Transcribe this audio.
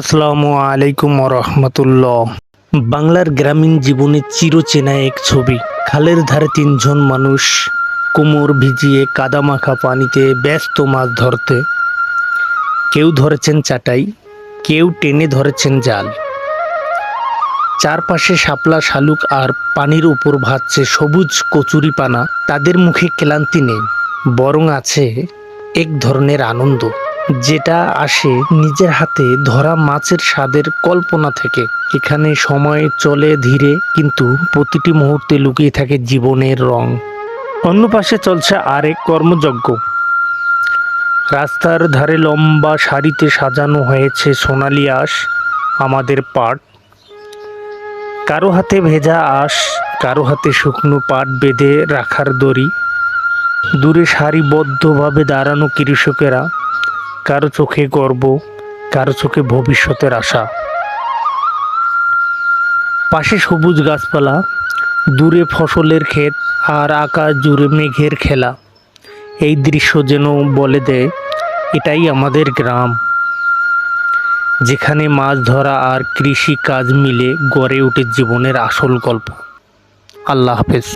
আসসালামু আলাইকুম রহমতুল্লাহ বাংলার গ্রামীণ জীবনে চিরচেনা এক ছবি। খালের ধারে তিনজন মানুষ কোমর ভিজিয়ে কাদামাখা পানিতে ব্যস্ত মাছ ধরতে। কেউ ধরেছেন চাটাই, কেউ টেনে ধরেছেন জাল। চারপাশে শাপলা শালুক আর পানির উপর ভাসছে সবুজ কচুরিপানা। তাদের মুখে ক্লান্তি নেই, বরং আছে এক ধরনের আনন্দ। যেটা আসে নিজের হাতে ধরা মাছের স্বাদের কল্পনা থেকে। এখানে সময় চলে ধীরে, কিন্তু প্রতিটি মুহূর্তে লুকিয়ে থাকে জীবনের রং। অন্য পাশে চলছে আরেক কর্মযজ্ঞ। রাস্তার ধারে লম্বা সারিতে সাজানো হয়েছে সোনালি আঁশ, আমাদের পাট। কারও হাতে ভেজা আঁশ, কারও হাতে শুকনো পাট বেঁধে রাখার দড়ি। দূরে সারিবদ্ধভাবে দাঁড়ানো কৃষকেরা কারও চোখে গর্ব, কারও চোখে ভবিষ্যতের আশা। পাশে সবুজ গাছপালা, দূরে ফসলের ক্ষেত আর আকাশ জুড়ে মেঘের খেলা। এই দৃশ্য যেন বলে দেয়, এটাই আমাদের গ্রাম। যেখানে মাছ ধরা আর কৃষি কাজ মিলে গড়ে ওঠে জীবনের আসল গল্প। আল্লাহ হাফেজ।